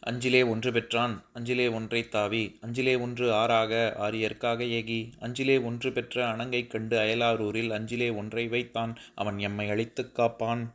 அஞ்சிலே ஒன்று பெற்றான் அஞ்சிலே ஒன்றை தாவி அஞ்சிலே ஒன்று ஆறாக ஆரியற்காக ஏகி அஞ்சிலே ஒன்று பெற்ற அணங்கை கண்டு அயலாரூரில் அஞ்சிலே ஒன்றை வைத்தான் அவன் எம்மை அழித்துக் காப்பான்.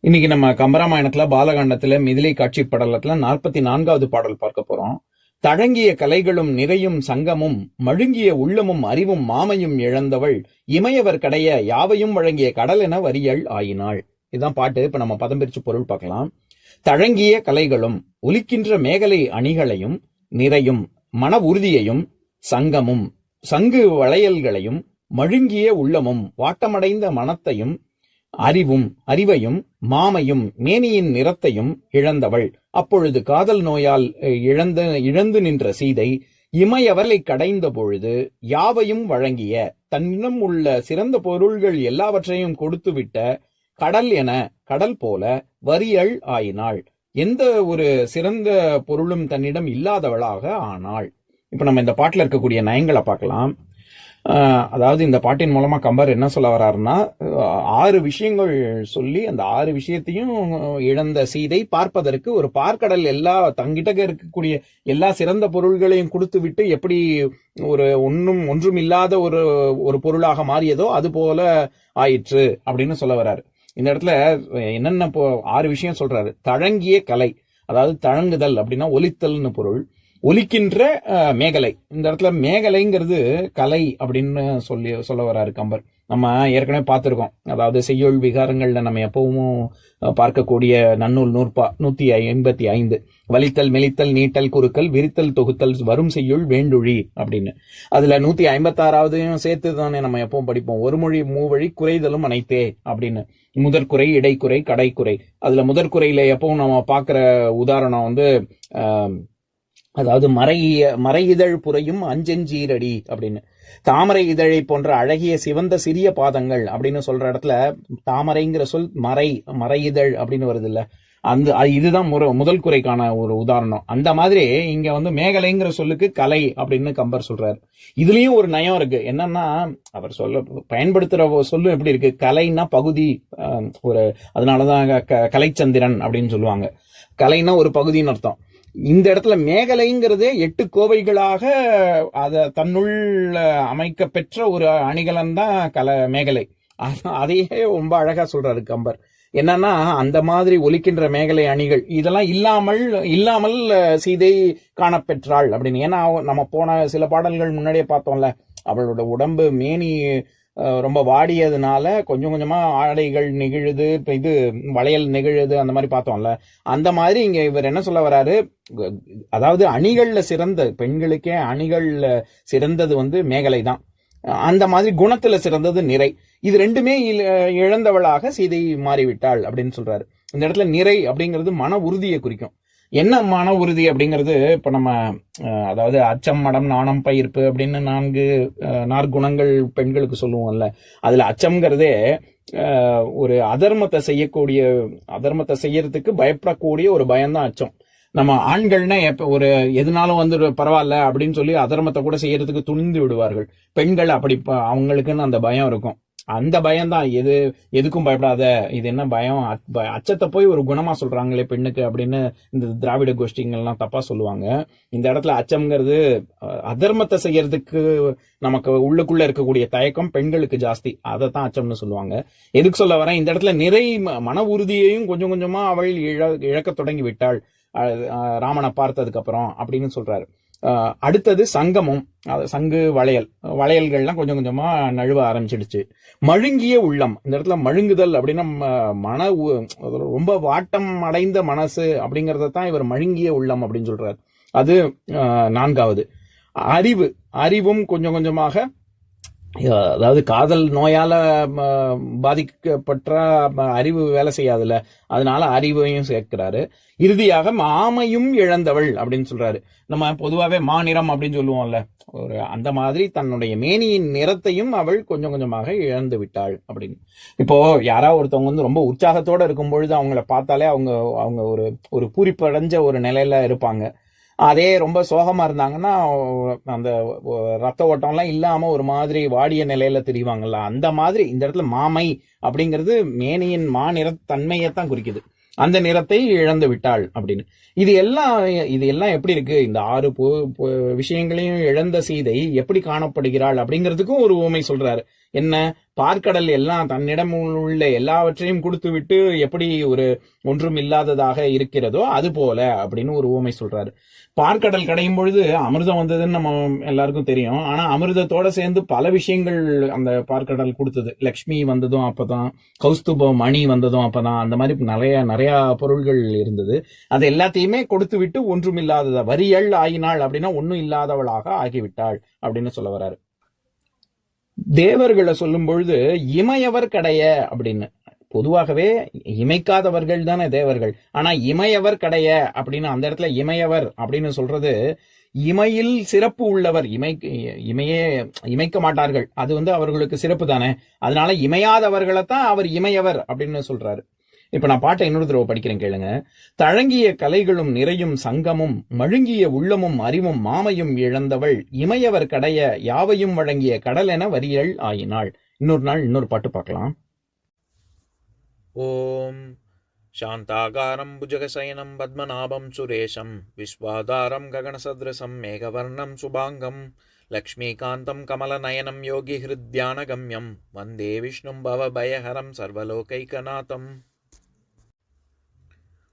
இன்னைக்கு நம்ம கம்பராமாயணத்துல பாலகாண்டத்துல மிதிலை காட்சி படலத்துல நாற்பத்தி நான்காவது பாடல் பார்க்க போறோம். தழங்கிய கலைகளும் நிறையும் சங்கமும் மழுங்கிய உள்ளமும் அறிவும் மாமையும் இழந்தவள் இமையவர் கடைய யாவையும் வழங்கிய கடல் என வரியள் ஆயினாள். இதுதான் பாட்டு இப்ப நம்ம பதம் பிரிச்சு பொருள் பார்க்கலாம். தழங்கிய கலைகளும் ஒலிக்கின்ற மேகலை அணிகளையும் நிறையும் மன உறுதியையும் சங்கமும் சங்கு வளையல்களையும் மழுங்கிய உள்ளமும் வாட்டமடைந்த மனத்தையும் அறிவும் அறிவையும் மாமையும் மேனியின் நிறத்தையும் இழந்தவள். அப்பொழுது காதல் நோயால் அஹ், இழந்த இழந்து நின்ற சீதை இமையவலை கடைந்த பொழுது யாவையும் வழங்கிய தன்னிடம் உள்ள சிறந்த பொருள்கள் எல்லாவற்றையும் கொடுத்துவிட்ட கடல் என கடல் போல வரியள் ஆயினாள். எந்த ஒரு சிறந்த பொருளும் தன்னிடம் இல்லாதவளாக ஆனாள். இப்ப நம்ம இந்த பாட்டில் இருக்கக்கூடிய நயங்களை பார்க்கலாம். அதாவது இந்த பாட்டின் மூலமா கம்பர் என்ன சொல்ல வர்றாருன்னா ஆறு விஷயங்கள் சொல்லி அந்த ஆறு விஷயத்தையும் இழந்த சீதை பார்ப்பதற்கு ஒரு பார்க்கடல் எல்லா தங்கிட்ட இருக்கக்கூடிய எல்லா சிறந்த பொருள்களையும் கொடுத்து விட்டு எப்படி ஒரு ஒன்றும் ஒன்றும் இல்லாத ஒரு ஒரு பொருளாக மாறியதோ அது போல ஆயிற்று அப்படின்னு சொல்ல வர்றாரு இந்த இடத்துல என்னென்ன இப்போ ஆறு விஷயம் சொல்றாரு. தழங்கிய கலை அதாவது தழங்குதல் அப்படின்னா ஒலித்தல்னு பொருள். ஒலிக்கின்ற மேகலை. இந்த இடத்துல மேகலைங்கிறது கலை அப்படின்னு சொல்லி சொல்ல வராரு கம்பர். நம்ம ஏற்கனவே பார்த்துருக்கோம். அதாவது செய்யுள் விகாரங்களில் நம்ம எப்பவும் பார்க்கக்கூடிய நன்னூல் நூற்பா நூற்றி ஐம்பத்தி ஐந்து. வலித்தல் மெலித்தல் நீட்டல் குறுக்கல் விரித்தல் தொகுத்தல் வரும் செய்யுள் வேண்டுழி அப்படின்னு. அதில் நூற்றி ஐம்பத்தாறாவதையும் சேர்த்து தானே நம்ம எப்பவும் படிப்போம். ஒரு மொழி மூவழி குறைதலும் அனைத்தே அப்படின்னு. முதற்குறை இடைக்குறை கடைக்குறை. அதில் முதற்குறையில் எப்பவும் நம்ம பார்க்குற உதாரணம் வந்து அதாவது மறை மறை இதழ் புரையும் அஞ்சஞ்சீரடி அப்படின்னு. தாமரை இதழை போன்ற அழகிய சிவந்த சிறிய பாதங்கள் அப்படின்னு சொல்ற இடத்துல தாமரைங்கிற சொல் மறை மறை இதழ் அப்படின்னு வருது இல்ல அந்த இதுதான் முற முதல் குறைக்கான ஒரு உதாரணம். அந்த மாதிரி இங்க வந்து மேகலைங்கிற சொல்லுக்கு கலை அப்படின்னு கம்பர் சொல்றாரு. இதுலயும் ஒரு நயம் இருக்கு. என்னன்னா அவர் சொல்ல பயன்படுத்துற சொல்லு எப்படி இருக்கு? கலைன்னா பகுதி ஒரு அதனாலதான் க- கலைச்சந்திரன் அப்படின்னு சொல்லுவாங்க. கலைன்னா ஒரு பகுதின்னு அர்த்தம். இந்த இடத்துல மேகலைங்கிறதே எட்டு கோவைகளாக அதை தன்னுள் அமைக்க பெற்ற ஒரு அணிகலன் தான் கல மேகலை. அதையே ரொம்ப அழகா சொல்றாரு கம்பர். என்னன்னா அந்த மாதிரி ஒலிக்கின்ற மேகலை அணிகள் இதெல்லாம் இல்லாமல் இல்லாமல் சீதை காணப்பெற்றாள் அப்படின்னு. ஏன்னா நம்ம போன சில பாடல்கள் முன்னாடியே பார்த்தோம்ல அவளோட உடம்பு மேனி ரொம்ப வாடியதுனால கொஞ்சம் கொஞ்சமாக ஆடைகள் நெகிழுது இது வளையல் நெகிழுது அந்த மாதிரி பார்த்தோம்ல. அந்த மாதிரி இங்கே இவர் என்ன சொல்ல வராரு? அதாவது அணிகளில் சிறந்த பெண்களுக்கே அணிகளில் சிறந்தது வந்து மேகலை தான். அந்த மாதிரி குணத்துல சிறந்தது நிறை. இது ரெண்டுமே இழந்தவளாக சீதை மாறிவிட்டாள் அப்படின்னு சொல்றாரு. இந்த இடத்துல நிறை அப்படிங்கிறது மன உறுதியை குறிக்கும். என்ன மன உறுதி அப்படிங்கிறது இப்போ நம்ம அதாவது அச்சம் மடம் நாணம் பயிர்ப்பு அப்படின்னு நான்கு நாற்குணங்கள் பெண்களுக்கு சொல்லுவோம்ல. அதில் அச்சம்ங்கிறதே ஒரு அதர்மத்தை செய்யக்கூடிய அதர்மத்தை செய்யறதுக்கு பயப்படக்கூடிய ஒரு பயம்தான் அச்சம். நம்ம ஆண்கள்னா எப்ப ஒரு எதுனாலும் வந்து பரவாயில்ல அப்படின்னு சொல்லி அதர்மத்தை கூட செய்யறதுக்கு துணிந்து விடுவார்கள். பெண்கள் அப்படி அவங்களுக்குன்னு அந்த பயம் இருக்கும். அந்த பயம்தான். எது எதுக்கும் பயப்படாத. இது என்ன பயம்? ப- அச்சத்தை போய் ஒரு குணமா சொல்றாங்களே பெண்ணுக்கு அப்படின்னு இந்த திராவிட கோஷ்டிங்கள்லாம் தப்பா சொல்லுவாங்க. இந்த இடத்துல அச்சம்ங்கிறது அதர்மத்தை செய்யறதுக்கு நமக்கு உள்ளுக்குள்ள இருக்கக்கூடிய தயக்கம் பெண்களுக்கு ஜாஸ்தி. அதை தான் அச்சம்னு சொல்லுவாங்க. எதுக்கு சொல்ல வரேன்? இந்த இடத்துல நிறை ம- மன உறுதியையும் கொஞ்சம் கொஞ்சமா அவள் இழ இழக்க தொடங்கி விட்டாள். ராமனை பார்த்ததுக்கு அப்புறம் அப்படின்னு சொல்றாரு. அடுத்தது சங்கமும் அது சங்கு வளையல். வளையல்கள்லாம் கொஞ்சம் கொஞ்சமா நழுவ ஆரம்பிச்சிடுச்சு. மழுங்கிய உள்ளம். இந்த இடத்துல மழுங்குதல் அப்படின்னா ம- மன உ- ரொம்ப வாட்டம் அடைந்த மனசு அப்படிங்கறத தான் இவர் மழுங்கிய உள்ளம் அப்படின்னு சொல்றாரு. அது நான்காவது. அறிவு. அறிவும் கொஞ்சம் கொஞ்சமாக அதாவது காதல் நோயால் பாதிக்கப்பட்ட அறிவு வேலை செய்யாதுல்ல. அதனால அறிவையும் சேர்க்கிறாரு. இறுதியாக மாமையும் இழந்தவள் அப்படின்னு சொல்றாரு. நம்ம பொதுவாகவே மாநிறம் அப்படின்னு சொல்லுவோம்ல. ஒரு அந்த மாதிரி தன்னுடைய மேனியின் நிறத்தையும் அவள் கொஞ்சம் கொஞ்சமாக இழந்து விட்டாள் அப்படின்னு. இப்போ யாராவது ஒருத்தவங்க வந்து ரொம்ப உற்சாகத்தோட இருக்கும் பொழுது அவங்கள பார்த்தாலே அவங்க அவங்க ஒரு ஒரு பூரிப்படைஞ்ச ஒரு நிலையில இருப்பாங்க. அதே ரொம்ப சோகமா இருந்தாங்கன்னா அந்த ரத்த ஓட்டம்லாம் இல்லாம ஒரு மாதிரி வாடிய நிலையில தெரிவாங்கல்ல. அந்த மாதிரி இந்த இடத்துல மாமை அப்படிங்கிறது மேனியின் மா தான் குறிக்குது. அந்த நிறத்தை இழந்து விட்டாள் அப்படின்னு. இது எல்லாம் இது எல்லாம் எப்படி இருக்கு? இந்த ஆறு விஷயங்களையும் இழந்த சீதை எப்படி காணப்படுகிறாள் அப்படிங்கிறதுக்கும் ஒரு உவமை சொல்றாரு. என்ன? பார்க்கடல் எல்லாம் தன்னிடம் உள்ள எல்லாவற்றையும் கொடுத்து விட்டு எப்படி ஒரு ஒன்றும் இல்லாததாக இருக்கிறதோ அது போல அப்படின்னு ஒரு ஊமை சொல்றாரு. பார்க்கடல் கடையும் பொழுது அமிர்தம் வந்ததுன்னு நம்ம எல்லாருக்கும் தெரியும். ஆனா அமிர்தத்தோட சேர்ந்து பல விஷயங்கள் அந்த பார்க்கடல் கொடுத்தது. லக்ஷ்மி வந்ததும் அப்பதான் கௌஸ்துபம் மணி வந்ததும் அப்பதான் அந்த மாதிரி நிறைய நிறைய பொருள்கள் இருந்தது. அது எல்லாத்தையுமே கொடுத்து விட்டு ஒன்றும் இல்லாததா வரியள் ஆயினாள் அப்படின்னா ஒன்றும் இல்லாதவளாக ஆகிவிட்டாள் அப்படின்னு சொல்ல வர்றாரு. தேவர்களை சொல்லும் பொழுது இமையவர் கடைய அப்படின்னு. பொதுவாகவே இமைக்காதவர்கள் தானே தேவர்கள். ஆனா இமையவர் கடைய அப்படின்னு அந்த இடத்துல இமையவர் அப்படின்னு சொல்றது இமையில் சிறப்பு உள்ளவர். இமை இமையே இமைக்க மாட்டார்கள். அது வந்து அவர்களுக்கு சிறப்பு தானே. அதனால இமையாதவர்களை தான் அவர் இமையவர் அப்படின்னு சொல்றாரு. இப்ப நான் பாட்டை இன்னொரு தடவை படிக்கிறேன் கேளுங்க. தழங்கிய கலைகளும் நிறையும் சங்கமும் மழுங்கிய உள்ளமும் அறிவும் மாமையும் இழந்தவள் இமையவர் கடைய யாவையும் வழங்கிய கடல் என வரியல் ஆயினாள். இன்னொரு நாள் இன்னொரு பாட்டு பார்க்கலாம். ஓம் சாந்தாகாரம் புஜகசயனம் பத்மநாபம் சுரேஷம் விஸ்வாதாரம் ககனசதிரசம் மேகவர்ணம் சுபாங்கம் லக்ஷ்மீகாந்தம் கமலநயனம் யோகி ஹிருத்யான கம்யம் வந்தே விஷ்ணும் பவபயஹரம் சர்வலோகைகநாதம்